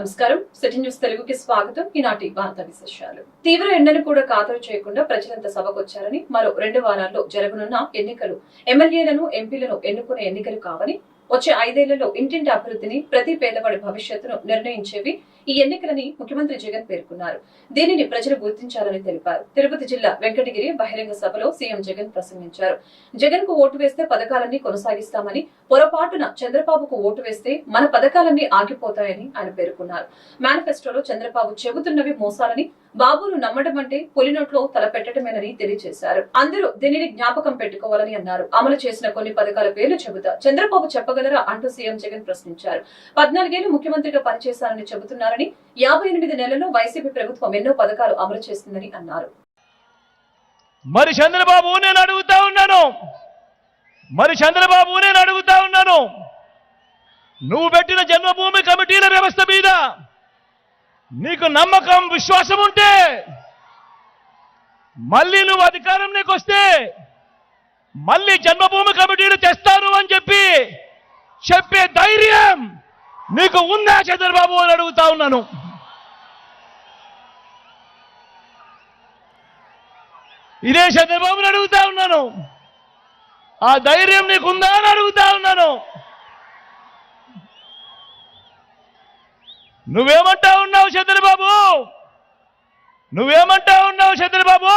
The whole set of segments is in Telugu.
నమస్కారం. సిటీ న్యూస్ తెలుగుకి స్వాగతం. ఈనాటి వార్తా విశేషాలు. తీవ్ర ఎండను కూడా ఖాతరు చేయకుండా ప్రజలంతా సభకొచ్చారని మరో రెండు వారాల్లో జరగనున్న ఎన్నికలు. ఎమ్మెల్యేలను ఎంపీలను ఎన్నుకునే ఎన్నికలు కావని వచ్చే ఐదేళ్ళలో ఇంటింటి అభివృద్ధిని ప్రతి పేదవాడి భవిష్యత్తును నిర్ణయించేవి ఈ ఎన్నికలని ముఖ్యమంత్రి జగన్ పేర్కొన్నారు. దీనిని ప్రజలు గుర్తించాలని తెలిపారు. తిరుపతి జిల్లా వెంకటగిరి బహిరంగ సభలో సీఎం జగన్ ప్రసంగించారు. జగన్కు ఓటు వేస్తే పథకాలన్నీ కొనసాగిస్తామని పొరపాటున చంద్రబాబుకు ఓటు వేస్తే మన పథకాలన్నీ ఆగిపోతాయని ఆయన పేర్కొన్నారు. మేనిఫెస్టోలో చంద్రబాబు చెబుతున్నవి మోసాలని బాబును నమ్మడం అంటే పొలినోట్లో తలపెట్టడమేనని తెలియజేశారు. అందరూ దీనిని జ్ఞాపకం పెట్టుకోవాలని అన్నారు. అమలు చేసిన కొన్ని పథకాల పేర్లు చెబుతా. చంద్రబాబు చెప్పగలరా అంటూ సీఎం జగన్ ప్రశ్నించారు. పద్నాలుగేళ్ళు ముఖ్యమంత్రిగా పనిచేశారని చెబుతున్నారని యాభై ఎనిమిది నెలల్లో వైసీపీ ప్రభుత్వం ఎన్నో పథకాలు అమలు చేస్తుందని అన్నారు. మరి చంద్రబాబు నేను అడుగుతా ఉన్నాను. మరి చంద్రబాబు నేను అడుగుతా ఉన్నాను. నువ్వు పెట్టిన జన్మభూమి కమిటీల వ్యవస్థ మీద నీకు నమ్మకం విశ్వాసం ఉంటే మళ్ళీ నువ్వు అధికారం నీకు వస్తే మళ్ళీ జన్మభూమి కమిటీలు తెస్తారు అని చెప్పి చెప్పే ధైర్యం నీకు ఉందా చంద్రబాబు అని అడుగుతా ఉన్నాను. ఇదే చంద్రబాబుని అడుగుతా ఉన్నాను. ఆ ధైర్యం నీకుందా అని అడుగుతా ఉన్నాను. నువ్వేమంటా ఉన్నావు చంద్రబాబు నువ్వేమంటా ఉన్నావు చంద్రబాబు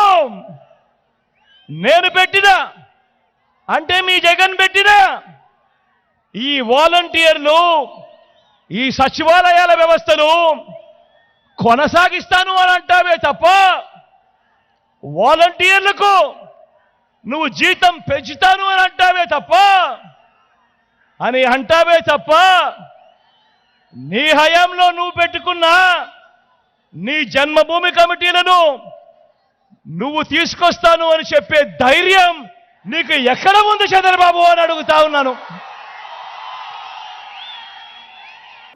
నేను పెట్టినా అంటే మీ జగన్ పెట్టినా ఈ వాలంటీర్లు ఈ సచివాలయాల వ్యవస్థను కొనసాగిస్తాను అని అంటావే తప్ప వాలంటీర్లకు నువ్వు జీతం పెంచుతాను అని అంటావే తప్ప అని అంటావే తప్ప నీ హయాంలో నువ్వు పెట్టుకున్న నీ జన్మభూమి కమిటీలను నువ్వు తీసుకొస్తాను అని చెప్పే ధైర్యం నీకు ఎక్కడ ఉంది చంద్రబాబు అని అడుగుతా ఉన్నాను.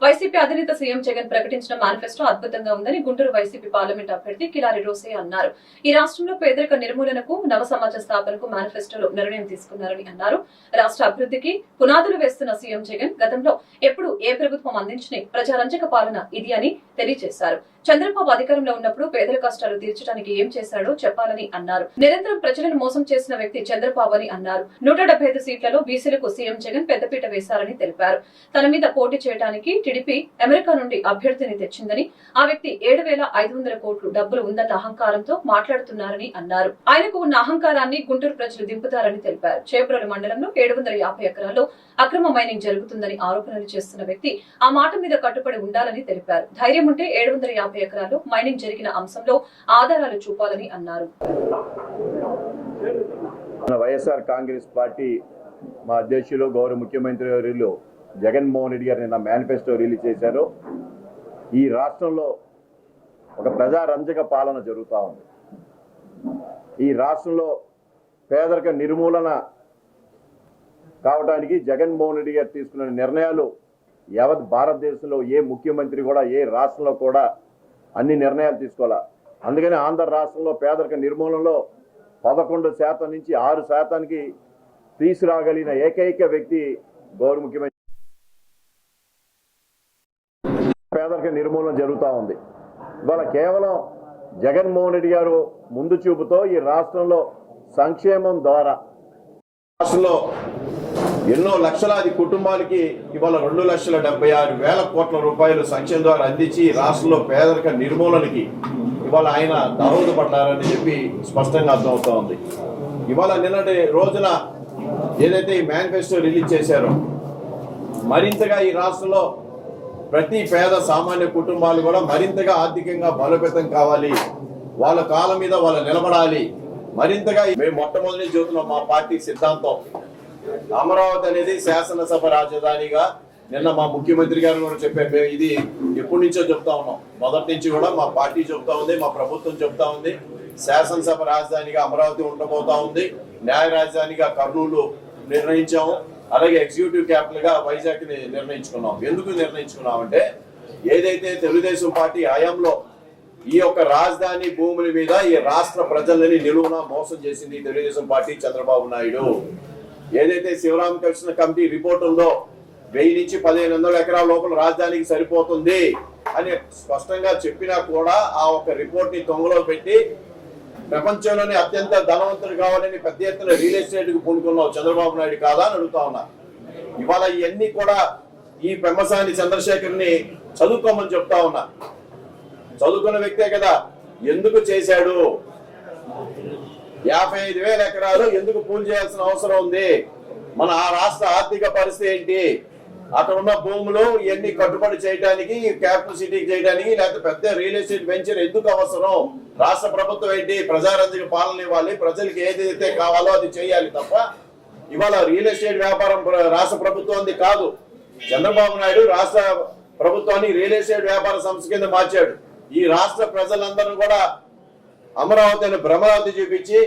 వైసీపీ అధినేత సీఎం జగన్ ప్రకటించిన మేనిఫెస్టో అద్భుతంగా ఉందని గుంటూరు వైసీపీ పార్లమెంట్ అభ్యర్థి కిలారి రోసే అన్నారు. ఈ రాష్ట్రంలో పేదరిక నిర్మూలనకు నవ సమాజ స్థాపనకు మేనిఫెస్టోలో నిర్ణయం తీసుకున్నారని అన్నారు. రాష్ట్ర అభివృద్ధికి పునాదులు వేస్తున్న సీఎం జగన్ గతంలో ఎప్పుడు ఏ ప్రభుత్వం అందించిన ప్రజారంజక పాలన ఇది అని తెలియజేశారు. చంద్రబాబు అధికారంలో ఉన్నప్పుడు పేదల కష్టాలు తీర్చడానికి ఏం చేశాడో చెప్పాలని అన్నారు. నిరంతరం ప్రజలను మోసం చేసిన వ్యక్తి చంద్రబాబు అని అన్నారు. నూట డెబ్బై ఐదు సీట్లలో బీసీలకు సీఎం జగన్ పెద్దపీట వేశారని తెలిపారు. తన మీద పోటీ చేయడానికి టీడీపీ అమెరికా నుండి అభ్యర్థిని తెచ్చిందని ఆ వ్యక్తి ఏడు వేల ఐదు వందల కోట్లు డబ్బులు ఉందన్న అహంకారంతో మాట్లాడుతున్నారని అన్నారు. ఆయనకు ఉన్న అహంకారాన్ని గుంటూరు ప్రజలు దింపుతారని తెలిపారు. చేపరలు మండలంలో ఏడు వందల యాభై ఎకరాల్లో అక్రమ మైనింగ్ జరుగుతుందని ఆరోపణలు చేస్తున్న వ్యక్తి ఆ మాట మీద కట్టుబడి ఉండాలని తెలిపారు. ధైర్యం ఉంటే ఏడు వందల యాభై ఎకరాల్లో మైనింగ్ జరిగిన అంశంలో ఆధారాలు చూపాలని అన్నారు. మన వైఎస్ఆర్ కాంగ్రెస్ పార్టీ మా అధ్యక్షులు గౌరవ ముఖ్యమంత్రి వర్యులు జగన్మోహన్ రెడ్డి గారు నిన్న మేనిఫెస్టో రిలీజ్ చేశారు. ఈ రాష్ట్రంలో ఒక ప్రజారంజక పాలన జరుగుతూ ఉంది. ఈ రాష్ట్రంలో పేదరిక నిర్మూలన కావడానికి జగన్మోహన్ రెడ్డి గారు తీసుకున్న నిర్ణయాలు యావత్ భారతదేశంలో ఏ ముఖ్యమంత్రి కూడా ఏ రాష్ట్రంలో కూడా అన్ని నిర్ణయాలు తీసుకోవాలా? అందుకని ఆంధ్ర రాష్ట్రంలో పేదరిక నిర్మూలనలో పదకొండు శాతం నుంచి ఆరు శాతానికి తీసుకురాగలిగిన ఏకైక వ్యక్తి గౌరవ ముఖ్యమంత్రి. పేదరిక నిర్మూలన జరుగుతూ ఉంది. ఇవాళ కేవలం జగన్మోహన్ రెడ్డి గారు ముందు చూపుతో ఈ రాష్ట్రంలో సంక్షేమం ద్వారా రాష్ట్రంలో ఎన్నో లక్షలాది కుటుంబాలకి ఇవాళ రెండు లక్షల డెబ్బై ఆరు వేల కోట్ల రూపాయలు సంక్షేమ ద్వారా అందించి రాష్ట్రంలో పేదరిక నిర్మూలనకి ఇవాళ ఆయన దోహదపడ్డారని చెప్పి స్పష్టంగా అర్థమవుతా ఉంది. ఇవాళ నిన్నటి రోజున ఏదైతే ఈ మేనిఫెస్టో రిలీజ్ చేశారో మరింతగా ఈ రాష్ట్రంలో ప్రతి పేద సామాన్య కుటుంబాలు కూడా మరింతగా ఆర్థికంగా బలోపేతం కావాలి వాళ్ళ కాలం మీద వాళ్ళు నిలబడాలి. మరింతగా మేము మొట్టమొదటి చూస్తున్నాం మా పార్టీ సిద్ధాంతం అమరావతి అనేది శాసనసభ రాజధానిగా నిన్న మా ముఖ్యమంత్రి గారు కూడా చెప్పారు. మేము ఇది ఎప్పటి నుంచో చెప్తా ఉన్నాం. మొదటి నుంచి కూడా మా పార్టీ చెప్తా ఉంది మా ప్రభుత్వం చెప్తా ఉంది. శాసనసభ రాజధానిగా అమరావతి ఉండబోతా ఉంది. న్యాయ రాజధానిగా కర్నూలు నిర్ణయించాము. అలాగే ఎగ్జిక్యూటివ్ క్యాపిటల్గా వైజాగ్ని నిర్ణయించుకున్నాం. ఎందుకు నిర్ణయించుకున్నాం అంటే ఏదైతే తెలుగుదేశం పార్టీ హయాంలో ఈ యొక్క రాజధాని భూముల మీద ఈ రాష్ట్ర ప్రజలని నిలువున మోసం చేసింది తెలుగుదేశం పార్టీ చంద్రబాబు నాయుడు. ఏదైతే శివరామకృష్ణ కమిటీ రిపోర్ట్ ఉందో వెయ్యి నుంచి పదిహేను వందల ఎకరాల లోపల రాజధానికి సరిపోతుంది అని స్పష్టంగా చెప్పినా కూడా ఆ ఒక రిపోర్ట్ని తొంగలో పెట్టి ప్రపంచంలోనే అత్యంత ధనవంతుడు కావాలని పెద్ద ఎత్తున రియల్ ఎస్టేట్కు పూనుకున్నావు చంద్రబాబు నాయుడు కాదా అని అడుగుతా ఉన్నా. ఇవాళ ఇవన్నీ కూడా ఈ పెమ్మసాని చంద్రశేఖర్ని చదువుకోమని చెప్తా ఉన్నా. చదువుకున్న వ్యక్తే కదా ఎందుకు చేశాడు? యాభై ఐదు వేల ఎకరాలు ఎందుకు పూల్ చేయాల్సిన అవసరం ఉంది? మన ఆ రాష్ట్ర ఆర్థిక పరిస్థితి ఏంటి? అక్కడ ఉన్న భూములు ఇవన్నీ కట్టుబడి చేయడానికి క్యాపిటల్ సిటీకి చేయడానికి లేకపోతే పెద్ద రియల్ ఎస్టేట్ వెంచర్ ఎందుకు అవసరం? రాష్ట్ర ప్రభుత్వం ఏంటి? ప్రజారంజక పాలన ఇవ్వాలి. ప్రజలకు ఏదైతే కావాలో అది చేయాలి తప్ప ఇవాళ రియల్ ఎస్టేట్ వ్యాపారం రాష్ట్ర ప్రభుత్వం కాదు. చంద్రబాబు నాయుడు రాష్ట్ర ప్రభుత్వాన్ని రియల్ ఎస్టేట్ వ్యాపార సంస్థ కింద మార్చాడు. ఈ రాష్ట్ర ప్రజలందరూ కూడా అమరావతి అని భ్రమరావతి చూపించి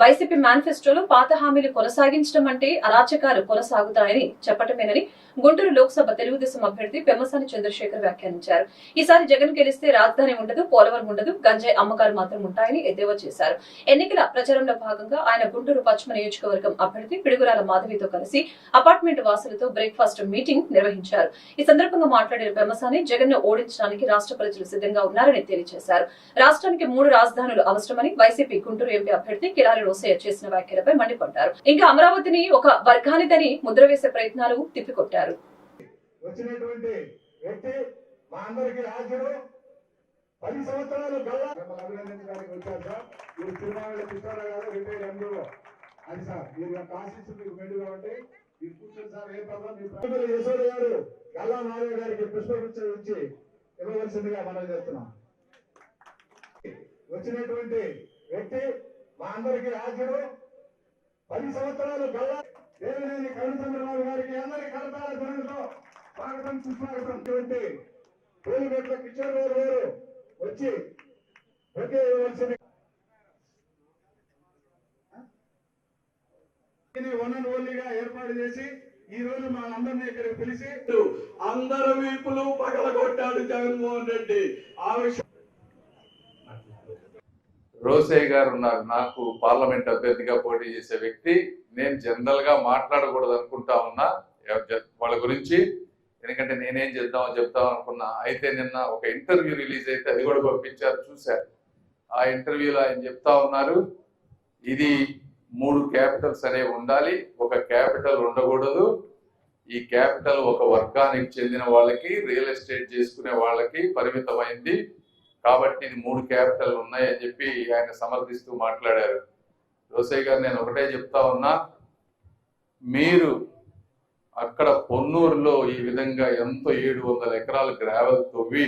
వైసీపీ మేనిఫెస్టోలో పాత హామీలు కొనసాగించడం అంటే అరాచకాలు కొనసాగుతాయని చెప్పటమేనని గుంటూరు లోక్సభ తెలుగుదేశం అభ్యర్థి పెమ్మసాని చంద్రశేఖర్ వ్యాఖ్యానించారు. ఈసారి జగన్ గెలిస్తే రాజధాని ఉండదు పోలవరం ఉండదు గంజాయి అమ్మకాలు మాత్రం ఉంటాయని ఎద్దేవా చేశారు. ఎన్నికల ప్రచారంలో భాగంగా ఆయన గుంటూరు పశ్చిమ నియోజకవర్గం అభ్యర్థి పిడుగురాల మాధవితో కలిసి అపార్ట్మెంట్ వాసులతో బ్రేక్ఫాస్ట్ మీటింగ్ నిర్వహించారు. ఈ సందర్భంగా మాట్లాడిన పెమ్మసాని జగన్ను ఓడించడానికి రాష్ట్ర ప్రజలు సిద్ధంగా ఉన్నారని తెలియజేశారు. రాష్ట్రానికి మూడు రాజధానులు అవసరమని వైసీపీ గుంటూరు ఎంపీ అభ్యర్థి కిలారి రోసయ్య చేసిన వ్యాఖ్యలపై మండిపడ్డారు. ఇంకా అమరావతిని ఒక వర్గానిదని ముద్ర వేసే ప్రయత్నాలు తిప్పికొట్టారు. వచ్చినటువంటి వ్యక్తి మా అందరికి రాజుడు. పది సంవత్సరాలు గల్లా. అభినందించడానికి వచ్చారు సార్. మీరు తిరుమల కృష్ణారావు గారు రిటైర్డ్ ఎండిఓ. అది సార్ మీరు యొక్క ఆశీస్సులు మీకు మెండుగా ఉంటాయి మీరు కూర్చొని సార్ ఏ పదం మీ ప్రభుత్వ యశోద గారు గల్లా నారాయణ గారికి పుష్పగుచ్చం ఇచ్చి ఇవ్వవలసిందిగా మనం చేస్తున్నాం. వచ్చినటువంటి వ్యక్తి మా అందరికి రాజుడు. పది సంవత్సరాలు గల్లా. దేవినేని గారికి అందరి ధ్వనితో స్వాగతం సుస్వాగతం కిషోర్ గారు గారు వచ్చి ఒకే ఇవ్వాల్సింది వన్ అండ్ ఓన్లీగా ఏర్పాటు చేసి ఈ రోజు మా అందరినీ ఇక్కడికి పిలిచి అందరు వీపులు పగలగొట్టాడు జగన్మోహన్ రెడ్డి. ఆ విషయం రోసయ్య గారు ఉన్నారు. నాకు పార్లమెంట్ అభ్యర్థిగా పోటీ చేసే వ్యక్తి నేను జనరల్గా మాట్లాడకూడదు అనుకుంటా ఉన్నా వాళ్ళ గురించి ఎందుకంటే నేనేం చేద్దామో చెప్తాం అనుకున్నా. అయితే నిన్న ఒక ఇంటర్వ్యూ రిలీజ్ అయితే అది కూడా పంపించారు చూశారు. ఆ ఇంటర్వ్యూలో ఆయన చెప్తా ఉన్నారు ఇది మూడు క్యాపిటల్స్ అనేవి ఉండాలి. ఒక క్యాపిటల్ ఉండకూడదు. ఈ క్యాపిటల్ ఒక వర్గానికి చెందిన వాళ్ళకి రియల్ ఎస్టేట్ చేసుకునే వాళ్ళకి పరిమితమైంది. కాబట్టి ఇది మూడు క్యాపిటల్ ఉన్నాయని చెప్పి ఆయన సమర్థిస్తూ మాట్లాడారు. రోసయ్య గారు నేను ఒకటే చెప్తా ఉన్నా మీరు అక్కడ పొన్నూరులో ఈ విధంగా ఎంతో ఏడు వందల ఎకరాల గ్రావెల్ తవ్వి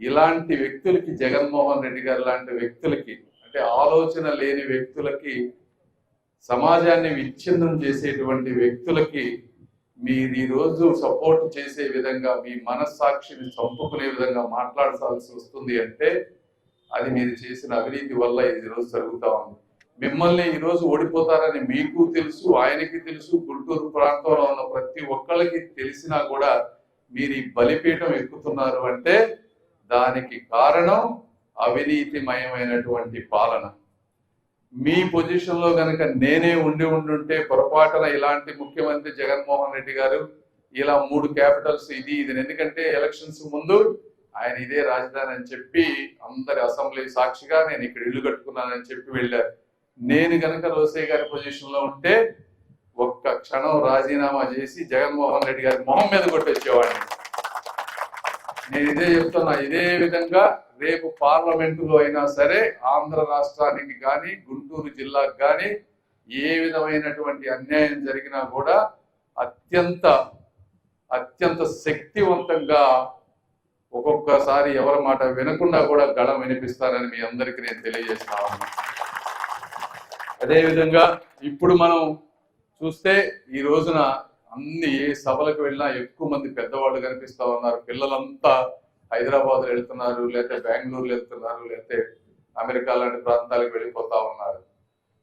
ఇలాంటి వ్యక్తులకి జగన్మోహన్ రెడ్డి గారు లాంటి వ్యక్తులకి అంటే ఆలోచన లేని వ్యక్తులకి సమాజాన్ని విచ్ఛిన్నం చేసేటువంటి వ్యక్తులకి మీరు ఈ రోజు సపోర్ట్ చేసే విధంగా మీ మనస్సాక్షిని చంపుకునే విధంగా మాట్లాడాల్సి వస్తుంది అంటే అది మీరు చేసిన అవినీతి వల్ల ఈరోజు రోజు జరుగుతా ఉంది. మిమ్మల్ని ఈరోజు ఓడిపోతారని మీకు తెలుసు ఆయనకి తెలుసు గుంటూరు ప్రాంతంలో ఉన్న ప్రతి ఒక్కళ్ళకి తెలిసినా కూడా మీరు ఈ బలిపీఠం ఎక్కుతున్నారు అంటే దానికి కారణం అవినీతిమయమైనటువంటి పాలన. మీ పొజిషన్లో గనక నేనే ఉండి ఉండుంటే పొరపాటున ఇలాంటి ముఖ్యమంత్రి జగన్మోహన్ రెడ్డి గారు ఇలా మూడు క్యాపిటల్స్ ఇది ఇది ఎందుకంటే ఎలక్షన్స్ ముందు ఆయన ఇదే రాజధాని అని చెప్పి అందరి అసెంబ్లీ సాక్షిగా నేను ఇక్కడ ఇల్లు కట్టుకున్నానని చెప్పి వెళ్ళారు. నేను గనక రోసయ్య గారి పొజిషన్లో ఉంటే ఒక్క క్షణం రాజీనామా చేసి జగన్మోహన్ రెడ్డి గారి మొహం మీద కొట్టొచ్చేవాడిని నేను ఇదే చెప్తున్నా ఇదే విధంగా రేపు పార్లమెంటులో అయినా సరే ఆంధ్ర రాష్ట్రానికి కానీ గుంటూరు జిల్లాకు కానీ ఏ విధమైనటువంటి అన్యాయం జరిగినా కూడా అత్యంత అత్యంత శక్తివంతంగా ఒక్కొక్కసారి ఎవరి మాట వినకుండా కూడా గళం వినిపిస్తారని మీ అందరికీ నేను తెలియజేస్తా అదేవిధంగా ఇప్పుడు మనం చూస్తే ఈ రోజున అన్ని ఏ సభలకు వెళ్ళినా ఎక్కువ మంది పెద్దవాళ్ళు కనిపిస్తా ఉన్నారు. పిల్లలంతా హైదరాబాద్ వెళ్తున్నారు లేకపోతే బెంగళూరు వెళ్తున్నారు లేకపోతే అమెరికా లాంటి ప్రాంతాలకు వెళ్ళిపోతా ఉన్నారు.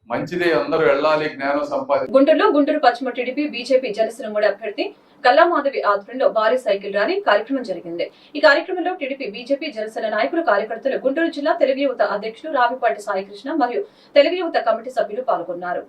మంచిదే అందరూ వెళ్ళాలి జ్ఞానం సంపాదించారు గుంటూరులో గుంటూరు పశ్చిమ టీడీపీ బీజేపీ జనసేన మూడు అభ్యర్థి కల్లామాధవి ఆధ్వర్యంలో భారీ సైకిల్ ర్యాలీ కార్యక్రమం జరిగింది. ఈ కార్యక్రమంలో టీడీపీ బీజేపీ జనసేన నాయకులు కార్యకర్తలు గుంటూరు జిల్లా తెలుగు యువత అధ్యక్షులు రావిపాటి సాయికృష్ణ మరియు తెలుగు యువత కమిటీ సభ్యులు పాల్గొన్నారు.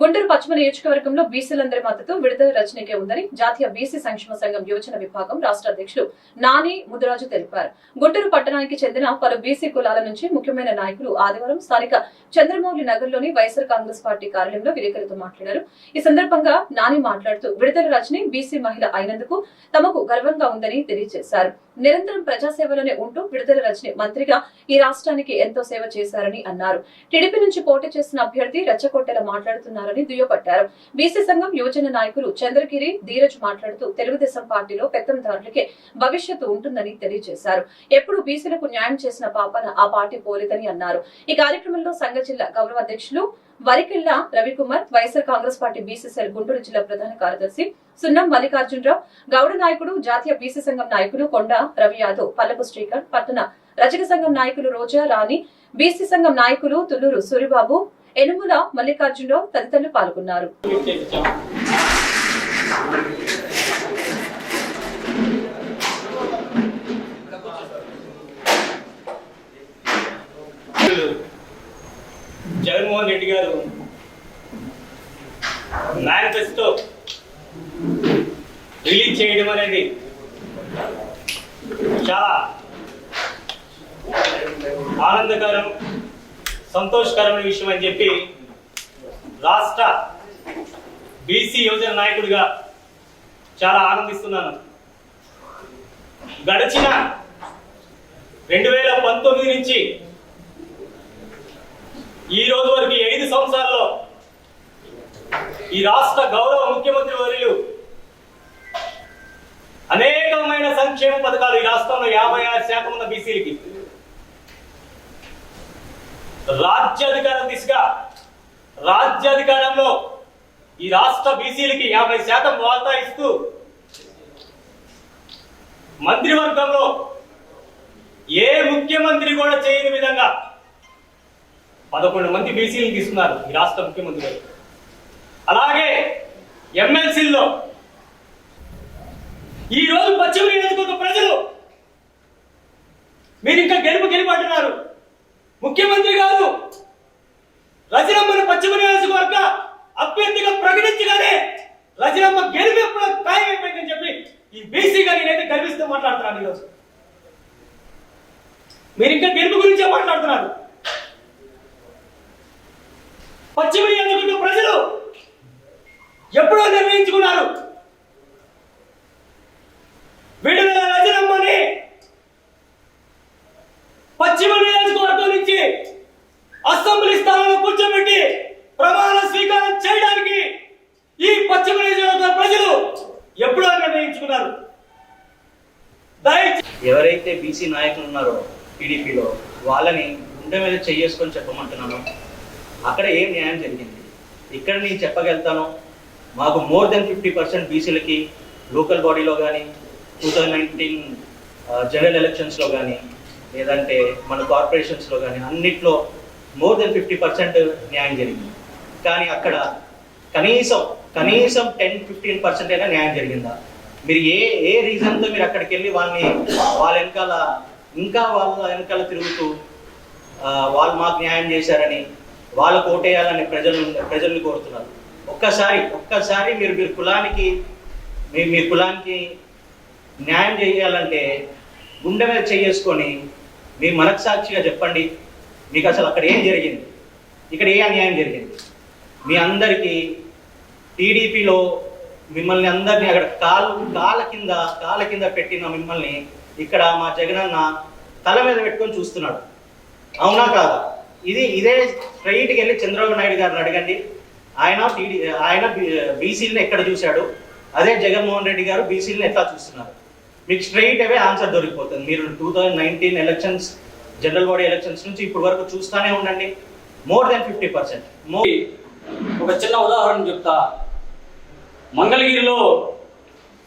గుంటూరు పశ్చిమ నియోజకవర్గంలో బీసీలందరి మద్దతు విడుదల రచనకే ఉందని జాతీయ బీసీ సంక్షేమ సంఘం యోజన విభాగం రాష్ట్ర అధ్యక్షులు నాని ముదిరాజు తెలిపారు. గుంటూరు పట్టణానికి చెందిన పలు బీసీ కులాల నుంచి ముఖ్యమైన నాయకులు ఆదివారం స్థానిక చంద్రమౌళి నగర్లోని వైఎస్ఆర్ కాంగ్రెస్ పార్టీ కార్యాలయంలో విలేకరులతో మాట్లాడారు. ఈ సందర్భంగా నాని మాట్లాడుతూ విడుదల రజని బీసీ మహిళ అయినందుకు తమకు గర్వంగా ఉందని తెలియజేశారు. నిరంతరం ప్రజాసేవలోనే ఉంటూ విడుదల రజని మంత్రిగా ఈ రాష్ట్రానికి ఎంతో సేవ చేశారని అన్నారు. టీడీపీ నుంచి పోటీ చేసిన అభ్యర్థి రెచ్చగొట్టేలా మాట్లాడుతున్నారని దుయ్యబట్టారు. బీసీ సంఘం యువజన నాయకులు చంద్రగిరి ధీరజ్ మాట్లాడుతూ తెలుగుదేశం పార్టీలో పెత్తందారులకే భవిష్యత్తు ఉంటుందని తెలియజేశారు. ఎప్పుడు బీసీలకు న్యాయం చేసిన పాపన ఆ పార్టీ పోలేదని అన్నారు. ఈ కార్యక్రమంలో సంఘ జిల్లా గౌరవ అధ్యక్షులు Varikilla Ravikumar YSR Congress party BCCL Guntur జిల్లా ప్రధాన కార్యదర్శి సున్నం మల్లికార్జునరావు గౌడ నాయకుడు జాతీయ బీసీ సంఘం నాయకులు కొండ రవి యాదవ్ పల్లపు శ్రీకర్ పట్టణ రజక సంఘం నాయకులు రోజా రాణి బీసీ సంఘం నాయకులు తుల్లూరు సూరిబాబు ఎనుముల మల్లికార్జునరావు తదితరులు పాల్గొన్నారు. జగన్మోహన్ రెడ్డి గారు మేనిఫెస్టో రిలీజ్ చేయడం అనేది చాలా ఆనందకరం సంతోషకరమైన విషయం అని చెప్పి రాష్ట్ర బీసీ యువజన నాయకుడిగా చాలా ఆనందిస్తున్నాను. గడిచిన రెండు వేల పంతొమ్మిది నుంచి ఈ రోజు వరకు ఐదు సంవత్సరాల్లో ఈ రాష్ట్ర గౌరవ ముఖ్యమంత్రి వర్యులు అనేకమైన సంక్షేమ పథకాలు ఈ రాష్ట్రంలో యాభై ఆరు శాతం ఉన్న బీసీలకి రాజ్యాధికారం దిశగా రాజ్యాధికారంలో ఈ రాష్ట్ర బీసీలకి యాభై శాతం వాటా ఇస్తూ మంత్రివర్గంలో ఏ ముఖ్యమంత్రి కూడా చేయని విధంగా పదకొండు మంది బీసీలు తీసుకున్నారు ఈ రాష్ట్ర ముఖ్యమంత్రి గారు. అలాగే ఎమ్మెల్సీల్లో ఈ రోజు పశ్చిమ నియోజకవర్గ ప్రజలు మీరు ఇంకా గెలుపు గెలుపు అంటున్నారు ముఖ్యమంత్రి గారు రజనమ్మను పశ్చిమ నియోజకవర్గ అభ్యర్థిగా ప్రకటించగానే రజనమ్మ గెలుపు ఎప్పుడో ఖాయమైపోయిందని చెప్పి ఈ బీసీగా నేనైతే గర్విస్తూ మాట్లాడుతున్నాను ఈరోజు. మీరు ఇంకా గెలుపు గురించే మాట్లాడుతున్నారు. పశ్చిమ నియోజకవర్గ ప్రజలు ఎప్పుడో నిర్ణయించుకున్నారు. విడుదల రజనమ్మని పశ్చిమ నియోజకవర్గం నుంచి అసెంబ్లీ స్థానంలో కూర్చోబెట్టి ప్రమాణ స్వీకారం చేయడానికి ఈ పశ్చిమ నియోజకవర్గ ప్రజలు ఎప్పుడో నిర్ణయించుకున్నారు. దయచేసి ఎవరైతే బీసీ నాయకులు ఉన్నారో టీడీపీలో వాళ్ళని గుండె మీద చేసుకొని చెప్పమంటున్నాను. అక్కడ ఏం న్యాయం జరిగింది? ఇక్కడ నేను చెప్పగలుగుతాను మాకు మోర్ దెన్ ఫిఫ్టీ పర్సెంట్ బీసీలకి లోకల్ బాడీలో కానీ టూ థౌజండ్ నైన్టీన్ జనరల్ ఎలక్షన్స్లో కానీ లేదంటే మన కార్పొరేషన్స్లో కానీ అన్నిట్లో మోర్ దెన్ ఫిఫ్టీ పర్సెంట్ న్యాయం జరిగింది. కానీ అక్కడ కనీసం కనీసం టెన్ ఫిఫ్టీన్ పర్సెంట్ అయినా న్యాయం జరిగిందా? మీరు ఏ ఏ రీజన్తో మీరు అక్కడికి వెళ్ళి వాళ్ళని వాళ్ళ వెనకాల ఇంకా వాళ్ళ వెనకాల తిరుగుతూ వాళ్ళు మాకు న్యాయం చేశారని వాళ్ళకు ఓటేయాలని ప్రజలు ప్రజల్ని కోరుతున్నారు. ఒక్కసారి ఒక్కసారి మీరు మీరు కులానికి మీ మీ కులానికి న్యాయం చేయాలంటే గుండె మీద చేసుకొని మీ మనస్సాక్షిగా చెప్పండి. మీకు అసలు అక్కడ ఏం జరిగింది? ఇక్కడ ఏ అన్యాయం జరిగింది? మీ అందరికీ టీడీపీలో మిమ్మల్ని అందరినీ అక్కడ కాలు కాళ్ళ కింద కాళ్ళ కింద పెట్టిన మిమ్మల్ని ఇక్కడ మా జగనన్న తల మీద పెట్టుకొని చూస్తున్నాడు. అవునా కాదా? ఇది ఇదే స్ట్రైట్కి వెళ్ళి చంద్రబాబు నాయుడు గారిని అడగండి. ఆయన టీడీ ఆయన బీసీలను ఎక్కడ చూశాడు? అదే జగన్మోహన్ రెడ్డి గారు బీసీలను ఎట్లా చూస్తున్నారు? మీకు స్ట్రైట్ అవే ఆన్సర్ దొరికిపోతుంది. మీరు two thousand nineteen elections general body elections నుంచి ఇప్పటి వరకు చూస్తూనే ఉండండి. మోర్ దెన్ ఫిఫ్టీ పర్సెంట్ ఒక చిన్న ఉదాహరణ చెప్తా. మంగళగిరిలో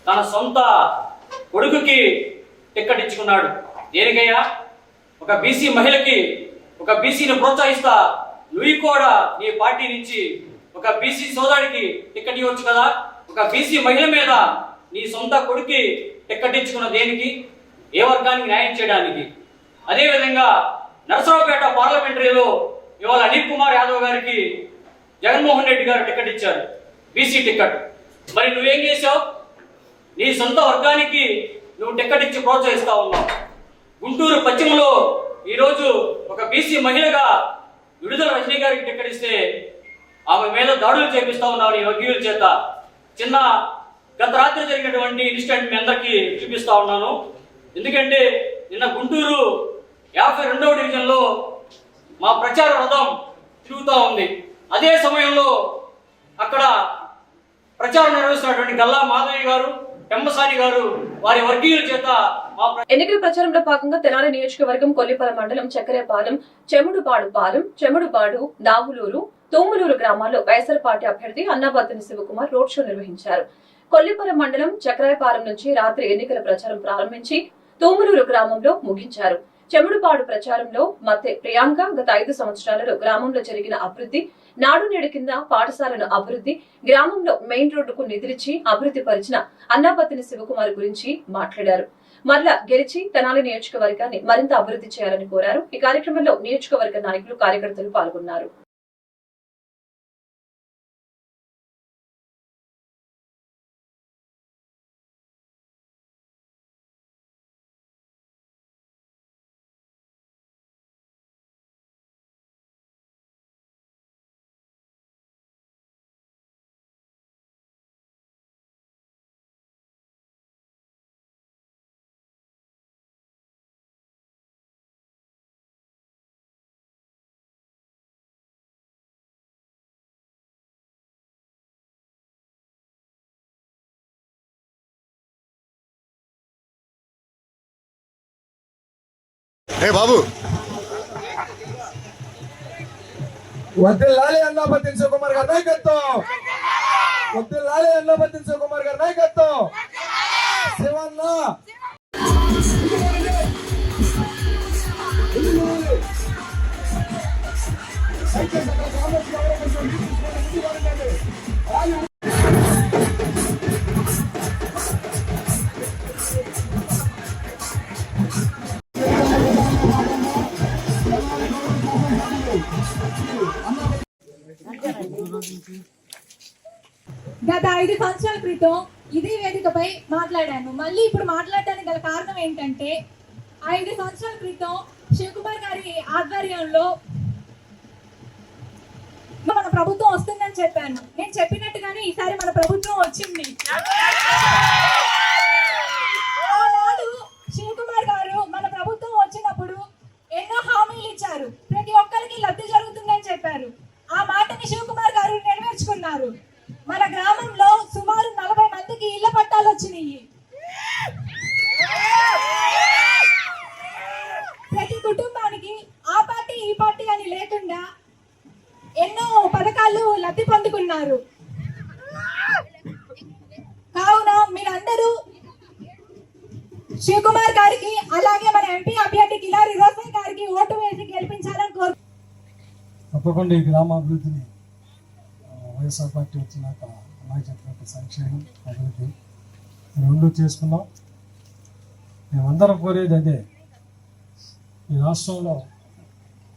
తన సొంత కొడుకుకి టిక్కెట్ ఇచ్చుకున్నాడు. దేనికయ్యా? ఒక బీసీ మహిళకి ఒక బీసీని ప్రోత్సహిస్తా. నువ్వు కూడా నీ పార్టీ నుంచి ఒక బీసీ సోదరుడికి టిక్కెట్ ఇవ్వచ్చు కదా? ఒక బీసీ మహిళ మీద నీ సొంత కొడుక్కి టిక్కెట్ ఇచ్చుకున్న దేనికి? ఏ వర్గానికి న్యాయం చేయడానికి? అదేవిధంగా నరసరావుపేట పార్లమెంటరీలో ఇవాళ అనిల్ కుమార్ యాదవ్ గారికి జగన్మోహన్ రెడ్డి గారు టికెట్ ఇచ్చారు. BC ticket. మరి నువ్వేం చేశావు? నీ సొంత వర్గానికి నువ్వు టికెట్ ఇచ్చి ప్రోత్సహిస్తా ఉన్నావు. గుంటూరు పశ్చిమలో ఈరోజు ఒక బీసీ మహిళగా విడుదల రజనీ గారికి టికెట్ ఇస్తే ఆమె మీద దాడులు చేపిస్తా ఉన్నావు ఈ వకీల చేత. చిన్న గత రాత్రి జరిగినటువంటి ఇన్సిడెంట్ మీ అందరికీ చూపిస్తా ఉన్నాను. ఎందుకంటే నిన్న గుంటూరు యాభై రెండవ డివిజన్లో మా ప్రచార రథం తిరుగుతూ ఉంది. అదే సమయంలో అక్కడ ప్రచారం నిర్వహిస్తున్నటువంటి గల్లా మాధవి గారు పెంబసాని గారు వారి వర్గీయుల చేత ఎన్నికల ప్రచారంలో భాగంగా తెనాలి నియోజకవర్గం కొల్లిపర మండలం చక్కెరపాలెం చెముడుపాడు పాలెం చెముడుపాడు నావులూరు తోములూరు గ్రామాల్లో వైఎస్ఆర్ పార్టీ అభ్యర్థి అన్నాబత్తిని శివకుమార్ రోడ్ షో నిర్వహించారు. కొల్లిపర మండలం చక్రాయపాలెం నుంచి రాత్రి ఎన్నికల ప్రచారం ప్రారంభించి తోములూరు గ్రామంలో ముగించారు. చెముడుపాడు ప్రచారంలో మత్తె ప్రియాంక గత ఐదు సంవత్సరాలలో గ్రామంలో జరిగిన అభివృద్ధి నాడు నేడు కింద పాఠశాలను అభివృద్ధి గ్రామంలో మెయిన్ రోడ్డుకు నిధులిచ్చి అభివృద్ధి పరిచిన అన్నాపతిని శివకుమార్ గురించి మాట్లాడారు. మరలా గెలిచి తెనాలి నియోజకవర్గాన్ని మరింత అభివృద్ధి చేయాలని కోరారు. ఈ కార్యక్రమంలో నియోజకవర్గ నాయకులు కార్యకర్తలు పాల్గొన్నారు. ఏ బాబు వద్దులాలి అన్నాపతి శివకుమార్ గారి నాయకత్వం వద్దులాలి అన్నాపతి శివకుమార్ గారి నాయకత్వం శివన్న గత ఐదు సంవత్సరాల క్రితం ఇదే వేదికపై మాట్లాడాను. మళ్ళీ ఇప్పుడు మాట్లాడడానికి గల కారణం ఏంటంటే ఐదు సంవత్సరాల క్రితం శివకుమార్ గారి ఆధ్వర్యంలో మన ప్రభుత్వం వస్తుందని చెప్పాను. నేను చెప్పినట్టుగానే ఈసారి మన ప్రభుత్వం వచ్చింది. ఆనాడు శివకుమార్ గారు మన ప్రభుత్వం వచ్చినప్పుడు ఎన్నో హామీలు ఇచ్చారు. ప్రతి ఒక్కరికి లబ్ధి జరుగుతుందని చెప్పారు. ఆ మాటని శివకుమార్ గారు నెరవేర్చుకున్నారు. మన గ్రామంలో సుమారు నలభై మందికి ఇళ్ళ పట్టాలు వచ్చినాయి. ప్రతి కుటుంబానికి ఆ పార్టీ ఈ పార్టీ అని లేకుండా ఎన్నో పథకాలు లబ్ధి పొందుకున్నారు. కావున మీరందరూ శివకుమార్ గారికి అలాగే మన ఎంపీ అభ్యర్థి కిలారి రోసయ్య గారికి ఓటు వేసి గెలిపించాలని కోరు తప్పకుండా ఈ గ్రామాభివృద్ధిని వైఎస్ఆర్ పార్టీ వచ్చినాక? అలాగే చెప్పినట్టు సంక్షేమం అభివృద్ధి. రెండు చేసుకున్నాం. మేమందరం కోరేది అదే. ఈ రాష్ట్రంలో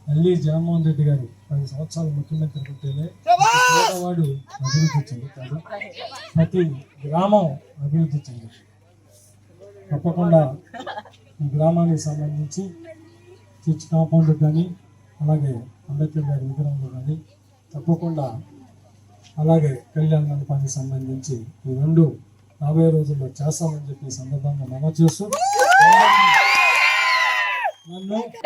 మళ్ళీ జగన్మోహన్ రెడ్డి గారు పది సంవత్సరాలు ముఖ్యమంత్రి ఉంటేనే పేదవాడు అభివృద్ధి చెందుతాడు. ప్రతి గ్రామం అభివృద్ధి చెందుతుంది. తప్పకుండా ఈ గ్రామానికి సంబంధించి చర్చ్ కాంపౌండ్ కానీ అలాగే అంబేద్కర్ గారి విగ్రహంలో కానీ తప్పకుండా అలాగే కళ్యాణ మండపానికి సంబంధించి ఈ రెండు రాబోయే రోజుల్లో చేస్తామని చెప్పి సందర్భంగా నమోదు చేస్తూ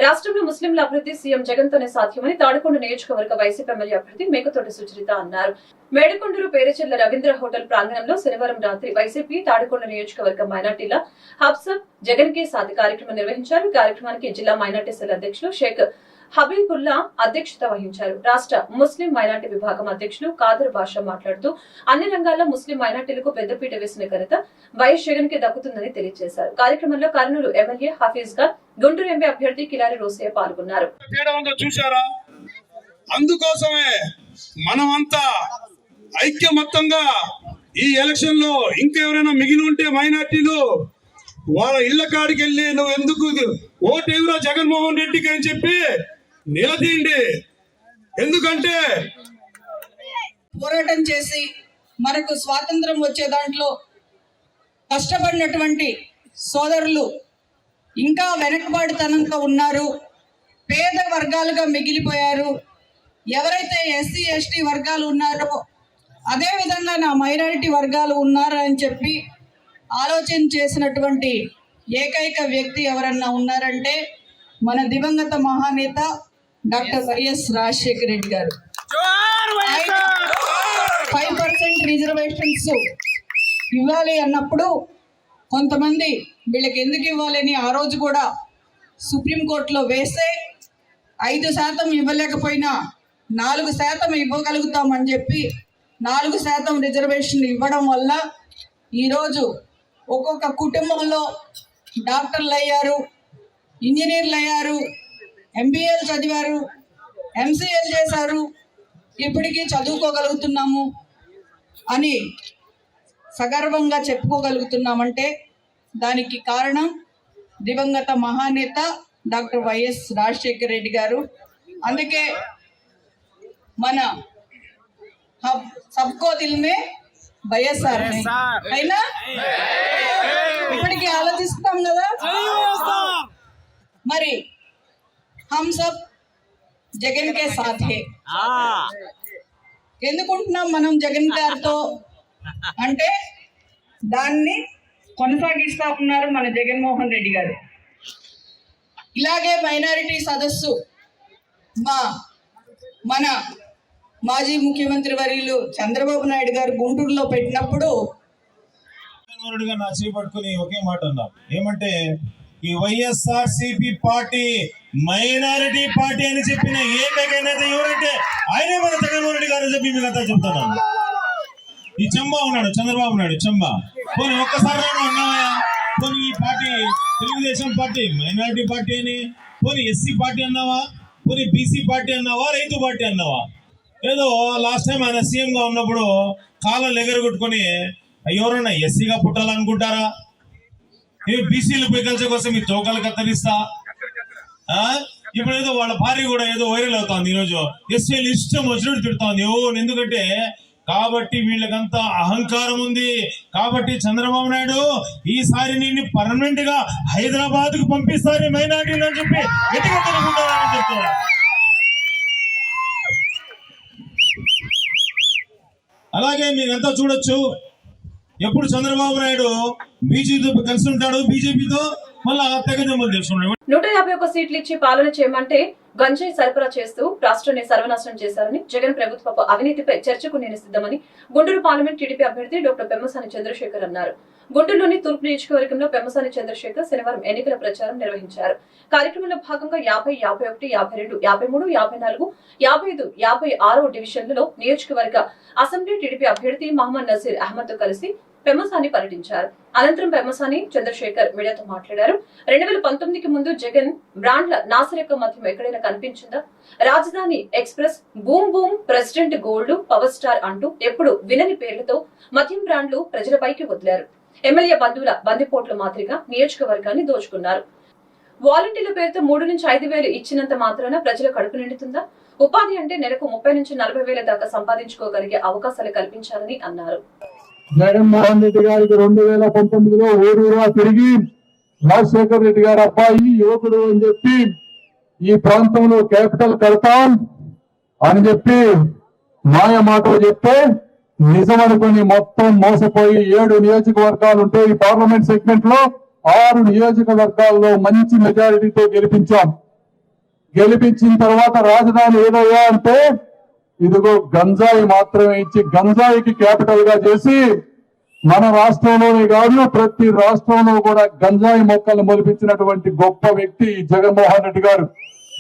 రాష్ట్రంలో ముస్లింల అభివృద్ధి సీఎం జగన్ తోనే సాధ్యమని తాడుకొండ నియోజకవర్గ వైసీపీ ఎమ్మెల్యే అభ్యర్థి మేకతోటి సుచరిత అన్నారు. మేడకొండూరు పేరచెల్ల రవీంద్ర హోటల్ ప్రాంగణంలో శనివారం రాత్రి వైసీపీ తాడుకొండ నియోజకవర్గ మైనార్టీల హబ్సబ్ జగన్ కే సాధి కార్యక్రమం నిర్వహించారు. కార్యక్రమానికి జిల్లా మైనార్టీ సెల్ అధ్యక్షులు షేక్ హబీబుల్లా అధ్యక్షత వహించారు. రాష్ట్ర ముస్లిం మైనార్టీ విభాగం అధ్యక్షులు కాదర్ బాషా మాట్లాడుతూ అన్ని రంగాల్లో ముస్లిం మైనార్టీలకు పెద్దపీట వేసిన ఘనత వైఎస్ జగన్కి దక్కుతుందని తెలియజేశారు. కార్యక్రమంలో కర్నూలు ఎమ్మెల్యే హఫీజ్గా గుంటూరు ఎంపీ అభ్యర్థి కిలారి రోసయ్య పాల్గొన్నారు. అందుకోసమే మనమంతా ఐక్యమత్తంగా ఈ ఎలక్షన్లో ఇంకెవరైనా మిగిలి ఉంటే మైనార్టీలు వాళ్ళ ఇళ్ళ కాడికి వెళ్ళి నువ్వు ఎందుకు ఓటేవిరా జగన్మోహన్ రెడ్డికి అని చెప్పి నిలదీయండి. ఎందుకంటే పోరాటం చేసి మనకు స్వాతంత్రం వచ్చే దాంట్లో కష్టపడినటువంటి సోదరులు ఇంకా వెనకబాటుతనంతో ఉన్నారు. పేద వర్గాలుగా మిగిలిపోయారు. ఎవరైతే ఎస్సీ ఎస్టీ వర్గాలు ఉన్నారో అదే విధంగా నా మైనారిటీ వర్గాలు ఉన్నారు అని చెప్పి ఆలోచన చేసినటువంటి ఏకైక వ్యక్తి ఎవరన్నా ఉన్నారంటే మన దివంగత మహానేత డాక్టర్ వైఎస్ రాజశేఖర రెడ్డి గారు. ఫైవ్ పర్సెంట్ రిజర్వేషన్స్ ఇవ్వాలి అన్నప్పుడు కొంతమంది వీళ్ళకి ఎందుకు ఇవ్వాలని ఆ రోజు కూడా సుప్రీంకోర్టులో వేస్తే ఐదు శాతం ఇవ్వలేకపోయినా నాలుగు శాతం ఇవ్వగలుగుతామని చెప్పి నాలుగు శాతం రిజర్వేషన్ ఇవ్వడం వల్ల ఈరోజు ఒక్కొక్క కుటుంబంలో డాక్టర్లు అయ్యారు ఇంజనీర్లు అయ్యారు ఎంబీఏలు చదివారు ఎంసీఏలు చేశారు ఇప్పటికీ చదువుకోగలుగుతున్నాము అని సగర్వంగా చెప్పుకోగలుగుతున్నామంటే దానికి కారణం దివంగత మహానేత డాక్టర్ వైఎస్ రాజశేఖర రెడ్డి గారు. అందుకే మన హబ్ సబ్కో దిల్ మే వైఎస్ఆర్. అయినా ఇప్పటికీ ఆలోచిస్తాం కదా? మరి హమ్ సబ్ జగన్ కే సాథ్ ఎందుకుంటున్నాం మనం జగన్ గారితో? అంటే దాన్ని కొనసాగిస్తా ఉన్నారు మన జగన్మోహన్ రెడ్డి గారు. ఇలాగే మైనారిటీ సదస్సు మా మన మాజీ ముఖ్యమంత్రి వర్యులు చంద్రబాబు నాయుడు గారు గుంటూరులో పెట్టినప్పుడు నా చేపట్టుకుని ఒకే మాట అన్నాం. ఏమంటే ఈ YSR CP party minority party అని చెప్పిన ఏకైక నేత ఎవరంటే ఆయనే మన జగన్మోహన్ రెడ్డి గారు చెప్పి మీకు అంతా చెప్తున్నాను. ఈ చెంబా ఉన్నాడు చంద్రబాబు నాయుడు చెంబా. పోనీ ఒక్కసారి అన్నావా పోనీ ఈ party Telugu Desam party minority party అని? పోనీ ఎస్సీ పార్టీ అన్నావా? పోనీ బీసీ పార్టీ అన్నావా? రైతు పార్టీ అన్నావా? ఏదో లాస్ట్ టైం ఆయన సీఎంగా ఉన్నప్పుడు కాలం ఎగరగొట్టుకొని ఎవరన్నా ఎస్సీగా పుట్టాలనుకుంటారా? ఏ బీసీలు పైకల్చ కోసం ఈ తోకలు కత్తిరిస్తా. ఆ? ఇప్పుడు ఏదో వాళ్ళ భార్య కూడా ఏదో వైరల్ అవుతుంది ఈరోజు. ఎస్సీలు ఇష్టం వచ్చినట్టు తిడుతోంది. ఓ ఎందుకంటే కాబట్టి వీళ్ళకంతా అహంకారం ఉంది. కాబట్టి చంద్రబాబు నాయుడు ఈసారి నిన్ను పర్మనెంట్గా హైదరాబాద్కు పంపిస్తారు మైనార్టీలు అని చెప్పి గట్టిగా చెప్తున్నారు. అలాగే మీరంతా చూడొచ్చు. ఎప్పుడు చంద్రబాబు నాయుడు బీజేపీతో కలిసి ఉంటాడు? బీజేపీతో? మళ్ళా తెగజమ్మలు చేసుకున్నాడు. నూట యాభై ఒక్క సీట్లు ఇచ్చి పాలన చేయమంటే గంజాయి సరఫరా చేస్తూ రాష్ట్రాన్ని సర్వనాశనం చేశారని జగన్ ప్రభుత్వపు అవినీతిపై చర్చకు నేను సిద్ధమని గుంటూరు పార్లమెంట్ టీడీపీ అభ్యర్థి డాక్టర్ పెమ్మసాని చంద్రశేఖర్ అన్నారు. గుంటూరులోని తూర్పు నియోజకవర్గంలో పెమ్మసాని చంద్రశేఖర్ శనివారం ఎన్నికల ప్రచారం నిర్వహించారు. కార్యక్రమంలో భాగంగా యాభై యాభై ఒకటి యాభై రెండు యాభై మూడు యాభై నాలుగు యాభై ఐదు యాభై ఆరో డివిజన్లలో నియోజకవర్గ అసెంబ్లీ టీడీపీ అభ్యర్థి మహమ్మద్ నజీర్ అహ్మద్తో కలిసి పెమసాని పర్యటించారు. అనంతరం పెమసాని చంద్రశేఖర్ మీడియాతో మాట్లాడారు. రెండు వేల పంతొమ్మిదికి ముందు జగన్ బ్రాండ్ల నాసిరక మధ్యం ఎక్కడైనా కనిపించిందా? Rajdhani express boom boom president gold power star అంటూ ఎప్పుడు వినని పేర్లతో మద్యం బ్రాండ్లు ప్రజలపైకి వదిలారు. ఎమ్మెల్యే బంధువుల బందిపోట్ల మాదిరిగా నియోజకవర్గాన్ని దోచుకున్నారు. వాలంటీర్ల పేరుతో మూడు నుంచి ఐదు వేలు ఇచ్చినంత మాత్రాన ప్రజల కడుపు నిండుతుందా? ఉపాధి అంటే నెలకు ముప్పై నుంచి నలభై వేల దాకా సంపాదించుకోగలిగే అవకాశాలు కల్పించాలని అన్నారు. జగన్మోహన్ రెడ్డి గారికి రెండు వేల పంతొమ్మిదిలో ఊరూరా తిరిగి రాజశేఖర్ రెడ్డి గారు అబ్బాయి యువకుడు అని చెప్పి ఈ ప్రాంతంలో క్యాపిటల్ కడతాం అని చెప్పి మాయ మాటలు చెప్తే నిజం అనుకుని మొత్తం మోసపోయి ఏడు నియోజకవర్గాలు ఉంటే ఈ పార్లమెంట్ సెగ్మెంట్లో ఆరు నియోజకవర్గాల్లో మంచి మెజారిటీతో గెలిపించాం. గెలిపించిన తర్వాత రాజధాని ఏదయ్యా అంటే ఇదిగో గంజాయి మాత్రమే ఇచ్చి గంజాయికి క్యాపిటల్గా చేసి మన రాష్ట్రంలోనే కాదు ప్రతి రాష్ట్రంలో కూడా గంజాయి మొక్కలు మొలిపించినటువంటి గొప్ప వ్యక్తి జగన్మోహన్ రెడ్డి గారు.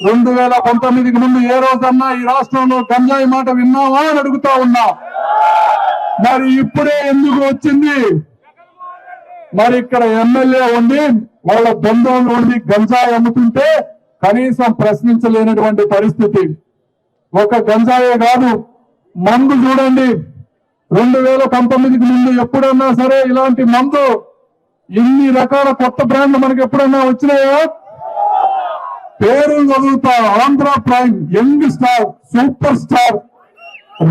రెండు వేల పంతొమ్మిదికి ముందు ఏ రోజన్నా ఈ రాష్ట్రంలో గంజాయి మాట విన్నావా అని అడుగుతా ఉన్నా. మరి ఇప్పుడే ఎందుకు వచ్చింది? మరి ఇక్కడ ఎమ్మెల్యే ఉండి వాళ్ళ బంధువులు ఉండి గంజాయి అమ్ముతుంటే కనీసం ప్రశ్నించలేనటువంటి పరిస్థితి. ఒక గంజాయే కాదు. మందు చూడండి. రెండు వేల పంతొమ్మిదికి ముందు ఎప్పుడన్నా సరే ఇలాంటి మందు ఇన్ని రకాల కొత్త బ్రాండ్లు మనకి ఎప్పుడన్నా వచ్చినాయా? పేరు చదువుతా Andhra prime young star super star.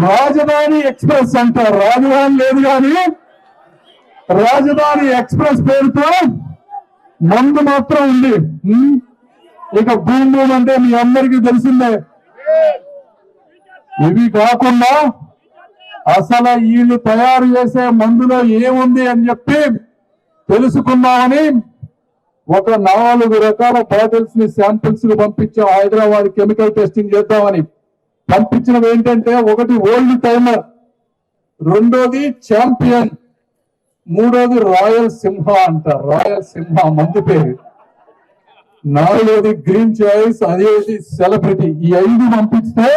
Rajdhani express అంటారు రాజధాని లేదు కానీ రాజధాని ఎక్స్ప్రెస్ పేరుతో మందు మాత్రం ఉంది. ఇక భూమి భూమి అంటే మీ అందరికీ తెలిసిందే. ఇవి కాకుండా అసలు వీళ్ళు తయారు చేసే మందులో ఏముంది అని చెప్పి తెలుసుకుందామని ఒక నాలుగు రకాల బాటిల్స్ని శాంపిల్స్ని పంపించాం. హైదరాబాద్ కెమికల్ టెస్టింగ్ చేద్దామని. పంపించినవి ఏంటంటే ఒకటి ఓల్డ్ టైమర్ రెండోది ఛాంపియన్ మూడోది రాయల్ సింహ అంట. రాయల్ సింహ మందు పేరు. నాలుగోది గ్రీన్ చాయిస్ అదేది సెలబ్రిటీ. ఈ ఐదు పంపిస్తే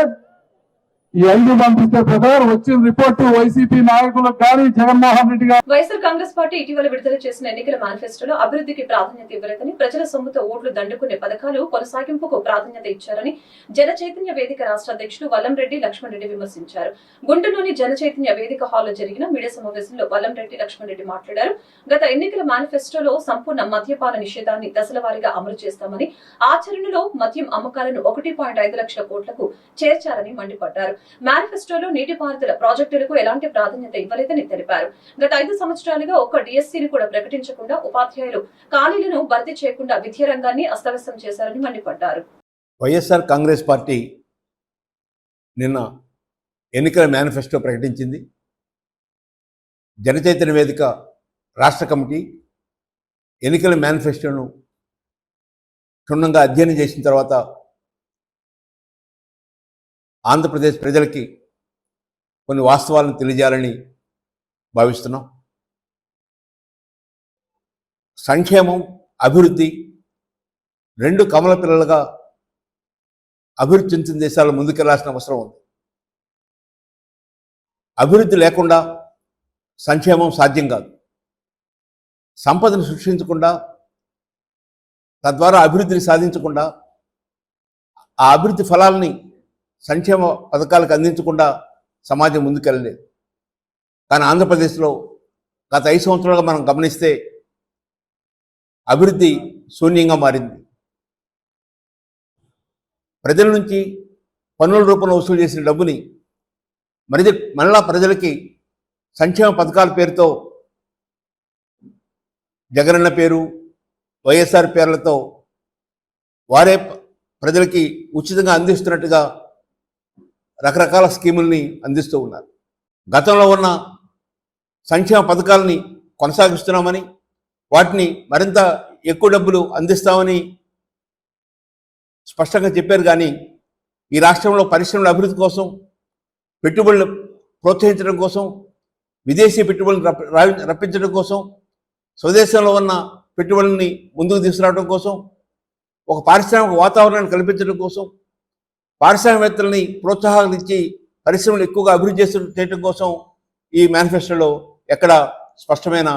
ఈ ఐదు పంపిస్తే ప్రకారం వచ్చిన రిపోర్టు వైసీపీ నాయకులకు కానీ జగన్మోహన్ రెడ్డి గారు. వైఎస్ఆర్ కాంగ్రెస్ పార్టీ ఇటీవల విడుదల చేసిన ఎన్నికల మేనిఫెస్టోలో అభివృద్ధికి ప్రాధాన్యత ఇవ్వలేదని ప్రజల సొమ్ముతో ఓట్లు దండుకునే పథకాలు కొనసాగింపుకు ప్రాధాన్యత ఇచ్చారని జన చైతన్య వేదిక రాష్ట్ర అధ్యక్షులు వల్లంరెడ్డి లక్ష్మణ్ రెడ్డి విమర్శించారు. గుంటూరులోని జన చైతన్య వేదిక హాల్లో జరిగిన మీడియా సమావేశంలో వల్లంరెడ్డి లక్ష్మణ్ రెడ్డి మాట్లాడారు. గత ఎన్నికల మేనిఫెస్టోలో సంపూర్ణ మద్యపాన నిషేధాన్ని దశల వారీగా అమలు చేస్తామని ఆచరణలో మద్యం అమ్మకాలను ఒకటి పాయింట్ ఐదు లక్షల కోట్లకు చేర్చారని మండిపడ్డారు. మేనిఫెస్టోలో నీటిపారుదల ప్రాజెక్టులకు ఎలాంటి ప్రాధాన్యత ఇవ్వలేదని తెలిపారు. గత ఐదు సంవత్సరాలుగా ఒక్క డిఎస్సీని కూడా ప్రకటించకుండా ఉపాధ్యాయులు ఖాళీలను భర్తీ చేయకుండా విద్యా రంగాన్ని అస్తవ్యస్తం చేశారని మండిపడ్డారు. వైఎస్ఆర్ కాంగ్రెస్ పార్టీ నిన్న ఎన్నికల మేనిఫెస్టో ప్రకటించింది. జనచైతన్య వేదిక రాష్ట్ర కమిటీ ఎన్నికల మేనిఫెస్టోను క్షుణ్ణంగా అధ్యయనం చేసిన తర్వాత ఆంధ్రప్రదేశ్ ప్రజలకి కొన్ని వాస్తవాలను తెలియజేయాలని భావిస్తున్నాం. సంక్షేమం అభివృద్ధి రెండు కమల పిల్లలుగా అభివృద్ధి చెందిన దేశాలు ముందుకెళ్ళాల్సిన అవసరం ఉంది. అభివృద్ధి లేకుండా సంక్షేమం సాధ్యం కాదు. సంపదను సృష్టించకుండా తద్వారా అభివృద్ధిని సాధించకుండా ఆ అభివృద్ధి ఫలాల్ని సంక్షేమ పథకాలకు అందించకుండా సమాజం ముందుకెళ్ళలేదు. కానీ ఆంధ్రప్రదేశ్లో గత ఐదు సంవత్సరాలుగా మనం గమనిస్తే అభివృద్ధి శూన్యంగా మారింది. ప్రజల నుంచి పన్నుల రూపంలో వసూలు చేసిన డబ్బుని మరి మళ్ళా ప్రజలకి సంక్షేమ పథకాల పేరుతో జగనన్న పేరు వైఎస్ఆర్ పేర్లతో వారే ప్రజలకి ఉచితంగా అందిస్తున్నట్టుగా రకరకాల స్కీముల్ని అందిస్తూ ఉన్నారు. గతంలో ఉన్న సంక్షేమ పథకాలని కొనసాగిస్తున్నామని వాటిని మరింత ఎక్కువ డబ్బులు అందిస్తామని స్పష్టంగా చెప్పారు. కానీ ఈ రాష్ట్రంలో పరిశ్రమల అభివృద్ధి కోసం పెట్టుబడులు ప్రోత్సహించడం కోసం విదేశీ పెట్టుబడులు రప్పించడం కోసం స్వదేశంలో ఉన్న పెట్టుబడుల్ని ముందుకు తీసుకురావడం కోసం ఒక పారిశ్రామిక వాతావరణాన్ని కల్పించడం కోసం పారిశ్రామికవేత్తలని ప్రోత్సాహాలు ఇచ్చి పరిశ్రమలు ఎక్కువగా అభివృద్ధి చేస్తు చేయడం కోసం ఈ మేనిఫెస్టోలో ఎక్కడ స్పష్టమైన